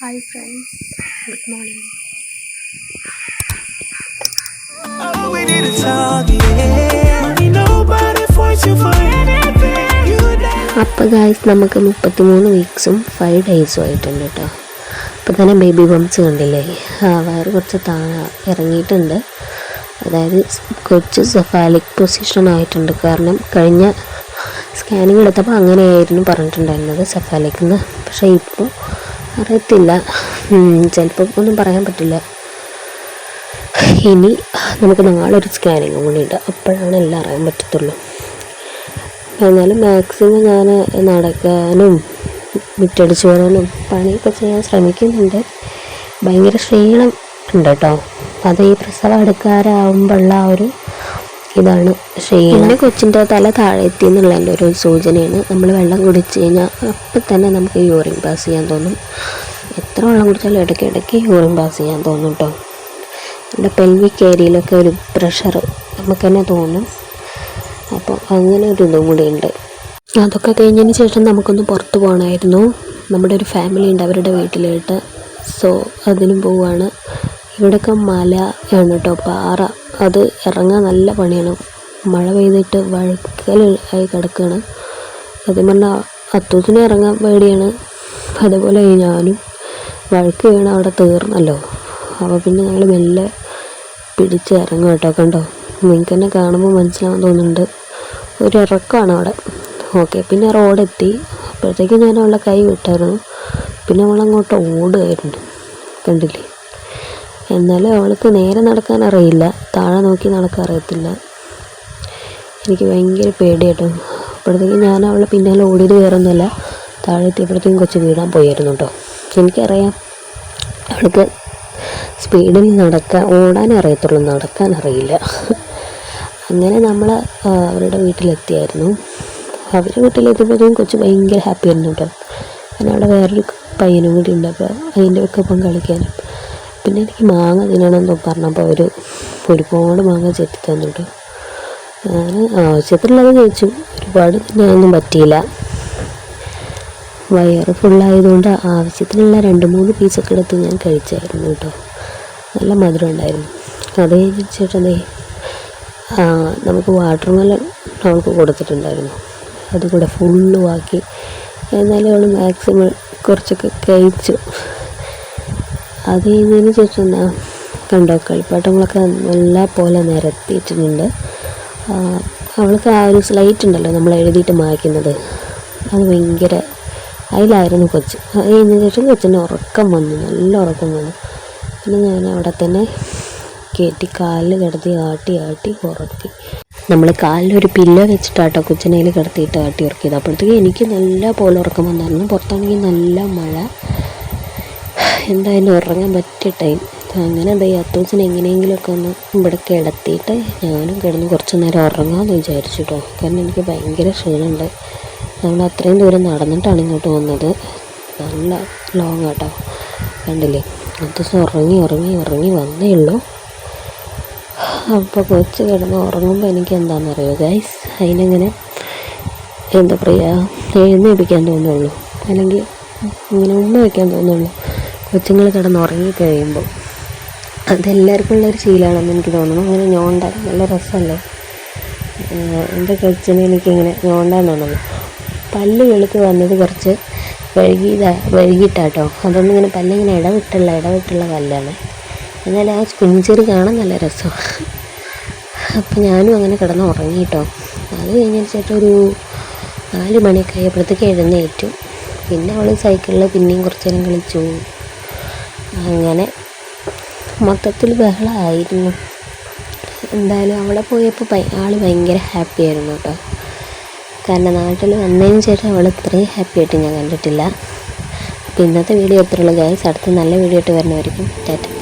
Hi friends good morning അപ്പോൾ guys നമുക്ക് മുപ്പത്തിമൂന്ന് വീക്സും ഫൈവ് ഡേയ്സും ആയിട്ടുണ്ട് കേട്ടോ അപ്പോൾ തന്നെ ബേബി ബംസ് കണ്ടില്ലേ? വയറ് കുറച്ച് താഴെ ഇറങ്ങിയിട്ടുണ്ട്. അതായത് കുറച്ച് സെഫാലിക് പൊസിഷൻ ആയിട്ടുണ്ട്. കാരണം കഴിഞ്ഞ സ്കാനിങ് എടുത്തപ്പോൾ അങ്ങനെയായിരുന്നു പറഞ്ഞിട്ടുണ്ടായിരുന്നത് സെഫാലിക് എന്ന് പക്ഷേ ഇപ്പോൾ അറിയത്തില്ല. ചിലപ്പം ഒന്നും പറയാൻ പറ്റില്ല. ഇനി നമുക്ക് നാളെ ഒരു കൂടി ഉണ്ട്. അപ്പോഴാണ് എല്ലാം അറിയാൻ പറ്റത്തുള്ളൂ. എന്നാലും മാക്സിമം ഞാൻ നടക്കാനും മുറ്റടിച്ച് വരാനും പണിയൊക്കെ ചെയ്യാൻ ശ്രമിക്കുന്നുണ്ട്. ഭയങ്കര ക്ഷീണം ഉണ്ട് കേട്ടോ. അത് ഈ പ്രസവം എടുക്കാറാവുമ്പോഴുള്ള ആ ഒരു ഇതാണ് പിന്നെ കൊച്ചിന്റെ തല താഴെ എത്തി എന്നുള്ളതിന്റെ ഒരു സൂചനയാണ്. നമ്മൾ വെള്ളം കുടിച്ച് കഴിഞ്ഞാൽ അപ്പം തന്നെ നമുക്ക് യൂറിൻ പാസ് ചെയ്യാൻ തോന്നും. എത്ര വെള്ളം കുടിച്ചാലും ഇടയ്ക്ക് ഇടയ്ക്ക് യൂറിൻ പാസ് ചെയ്യാൻ തോന്നും കേട്ടോ നമ്മുടെ പെൽവിക് ഏരിയയിലൊക്കെ ഒരു പ്രഷർ നമുക്ക് തന്നെ തോന്നും. അപ്പോൾ അങ്ങനെ ഒരു ഇതും കൂടി ഉണ്ട്. അതൊക്കെ കഴിഞ്ഞതിന് ശേഷം നമുക്കൊന്ന് പുറത്ത് പോകണമായിരുന്നു നമ്മുടെ ഒരു ഫാമിലി ഉണ്ട് അവരുടെ വീട്ടിലായിട്ട് സോ അതിനും പോവുകയാണ് ഇവിടെയൊക്കെ മല ആണ് കേട്ടോ പാറ. അത് ഇറങ്ങാൻ നല്ല പണിയാണ്. മഴ പെയ്തിട്ട് വഴുക്കൽ ആയി കിടക്കുകയാണ് സത്യം പറഞ്ഞാൽ അത്തൂസിനെ ഇറങ്ങാൻ പേടിയാണ്. അതുപോലെ ഞാനും വഴുക്ക് വീണ് അവിടെ തീർന്നല്ലോ. അപ്പോൾ പിന്നെ ഞങ്ങൾ മെല്ലെ പിടിച്ച് ഇറങ്ങും കേട്ടോ കണ്ടോ? നിങ്ങൾക്ക് തന്നെ കാണുമ്പോൾ മനസ്സിലാവാൻ തോന്നുന്നുണ്ട്. ഒരു ഇറക്കമാണ് അവിടെ. ഓക്കെ. പിന്നെ റോഡെത്തി. അപ്പോഴത്തേക്ക് ഞാൻ അവളുടെ കൈ വിട്ടായിരുന്നു. പിന്നെ അവളങ്ങോട്ട് ഓടുകയായിരുന്നു. കണ്ടില്ലേ? എന്നാലും അവൾക്ക് നേരെ നടക്കാൻ അറിയില്ല. താഴെ നോക്കി നടക്കാൻ അറിയത്തില്ല. എനിക്ക് ഭയങ്കര പേടിയാട്ടോ. അപ്പോഴത്തേക്കും ഞാൻ അവളെ പിന്നാലെ ഓടിയത് വേറൊന്നുമല്ല താഴെ എത്തിയപ്പോഴത്തേക്കും കൊച്ചു വീടാൻ പോയായിരുന്നു കേട്ടോ. എനിക്കറിയാം അവൾക്ക് സ്പീഡിൽ നടക്കാൻ ഓടാൻ അറിയത്തുള്ളൂ നടക്കാൻ അറിയില്ല. അങ്ങനെ നമ്മൾ അവരുടെ വീട്ടിലെത്തിയായിരുന്നു. അവരുടെ വീട്ടിലെത്തിയപ്പോഴത്തേക്കും കൊച്ചു ഭയങ്കര ഹാപ്പി ആയിരുന്നു കേട്ടോ. പിന്നെ അവിടെ വേറൊരു പയ്യനും കൂടി ഉണ്ട് അപ്പോൾ അതിന്റെ ഒക്കെ ഒപ്പം കളിക്കാനും. പിന്നെ എനിക്ക് മാങ്ങ തിന്നണമെന്ന് പറഞ്ഞപ്പോൾ അവർ ഒരുപാട് മാങ്ങ ചെത്തി തന്നിട്ടു. ഞാൻ ആവശ്യത്തിനുള്ളത് കഴിച്ചു. ഒരുപാട് തിന്നാനൊന്നും പറ്റിയില്ല. വയറ് ഫുള്ളായതുകൊണ്ട് ആവശ്യത്തിനുള്ള രണ്ട് മൂന്ന് പീസൊക്കെ എടുത്ത് ഞാൻ കഴിച്ചായിരുന്നു കേട്ടോ. നല്ല മധുരം ഉണ്ടായിരുന്നു. അത് കഴിഞ്ഞിട്ടേ നമുക്ക് വാട്ടർ മെലൺ അവൾക്ക് കൊടുത്തിട്ടുണ്ടായിരുന്നു. അതുകൂടെ ഫുള്ള് വാക്കി എന്നാലും അവൾ മാക്സിമം കുറച്ചൊക്കെ കഴിച്ചു. അത് കഴിഞ്ഞതിന് ശേഷം എന്താ കണ്ടോ? കളിപ്പാട്ടങ്ങളൊക്കെ നല്ല പോലെ നിരത്തിയിട്ടുണ്ട്. അവൾക്ക് ആ ഒരു സ്ലൈറ്റ് ഉണ്ടല്ലോ നമ്മൾ എഴുതിയിട്ട് മായ്ക്കുന്നത്. അത് ഭയങ്കര അതിലായിരുന്നു കൊച്ച്. അത് കഴിഞ്ഞതിന് ശേഷം കൊച്ചിന് ഉറക്കം വന്നു. നല്ല ഉറക്കം വന്നു. പിന്നെ ഞാൻ അവിടെ തന്നെ കയറ്റി കാലിൽ കിടത്തി ആട്ടി ആട്ടി ഉറക്കി. നമ്മൾ കാലിലൊരു പില്ലോ വെച്ചിട്ടാട്ടോ കൊച്ചിനെ കിടത്തിയിട്ട് ആട്ടി ഉറക്കിയത്. അപ്പോഴത്തേക്ക് എനിക്ക് നല്ല പോലെ ഉറക്കം വന്നായിരുന്നു. പുറത്താണെങ്കിൽ നല്ല മഴ. എന്തായാലും ഉറങ്ങാൻ പറ്റിയ ടൈം അങ്ങനെ എന്താ അത്തൂസിനെ എങ്ങനെയെങ്കിലുമൊക്കെ ഒന്ന് ഇവിടെ കിടത്തിയിട്ട് ഞാനും കിടന്ന് കുറച്ച് നേരം ഉറങ്ങാമെന്ന് വിചാരിച്ചു കേട്ടോ കാരണം എനിക്ക് ഭയങ്കര ക്ഷീണമുണ്ട്. നമ്മൾ അത്രയും ദൂരം നടന്നിട്ടാണ് ഇങ്ങോട്ട് വന്നത്. നല്ല ലോങ് ആട്ടോ കണ്ടില്ലേ? അത്തൂസ് ഉറങ്ങി ഉറങ്ങി ഉറങ്ങി വന്നേ ഉള്ളൂ. അപ്പോൾ കൊച്ച് കിടന്ന് ഉറങ്ങുമ്പോൾ എനിക്ക് എന്താണെന്നറിയോ ഗൈസ് അതിനങ്ങനെ എന്താ പറയുക എഴുന്നേൽപ്പിക്കാൻ തോന്നുള്ളൂ. അല്ലെങ്കിൽ ഇങ്ങനെ ഉമ്മ വയ്ക്കാൻ തോന്നുള്ളൂ. കൊച്ചുങ്ങൾ കിടന്ന് ഉറങ്ങി കഴിയുമ്പോൾ അതെല്ലാവർക്കും ഉള്ളൊരു ശീലമാണെന്ന് എനിക്ക് തോന്നുന്നു. അങ്ങനെ ഞോണ്ടാൻ നല്ല രസമല്ലേ? എന്റെ കൊച്ചിനെ എനിക്കിങ്ങനെ ഞോണ്ടാൻ തോന്നുന്നു. പല്ല് വെളുത്ത് വന്നത് കുറച്ച് വഴുകിയതാ വഴുകിയിട്ടാട്ടോ. അതൊന്നും ഇങ്ങനെ പല്ലിങ്ങനെ ഇടവിട്ടുള്ള ഇടവിട്ടുള്ള പല്ലാണ്. എന്നാലും ആ കുഞ്ചെറി കാണാൻ നല്ല രസമാണ് അപ്പം ഞാനും അങ്ങനെ കിടന്ന് ഉറങ്ങിയിട്ടോ. അത് കഴിഞ്ഞതിന് ശേഷം ഒരു നാല് മണിയൊക്കെ ആയപ്പോഴത്തേക്ക് എഴുന്നേറ്റു. പിന്നെ അവൾ സൈക്കിളിൽ പിന്നെയും കുറച്ച് നേരം കളിച്ചു. അങ്ങനെ മൊത്തത്തിൽ ബഹളമായിരുന്നു എന്തായാലും അവിടെ പോയപ്പോൾ ആൾ ഭയങ്കര ഹാപ്പി ആയിരുന്നു കേട്ടോ. കാരണം നാട്ടിൽ വന്നതിന് ശേഷം അവൾ ഇത്രയും ഹാപ്പി ആയിട്ട് ഞാൻ കണ്ടിട്ടില്ല. അപ്പോൾ ഇന്നത്തെ വീഡിയോ എത്രയുള്ളൂ ഗൈസ് അടുത്ത നല്ല വീഡിയോ ആയിട്ട് വരുന്നവരിക്കും ടാറ്റ.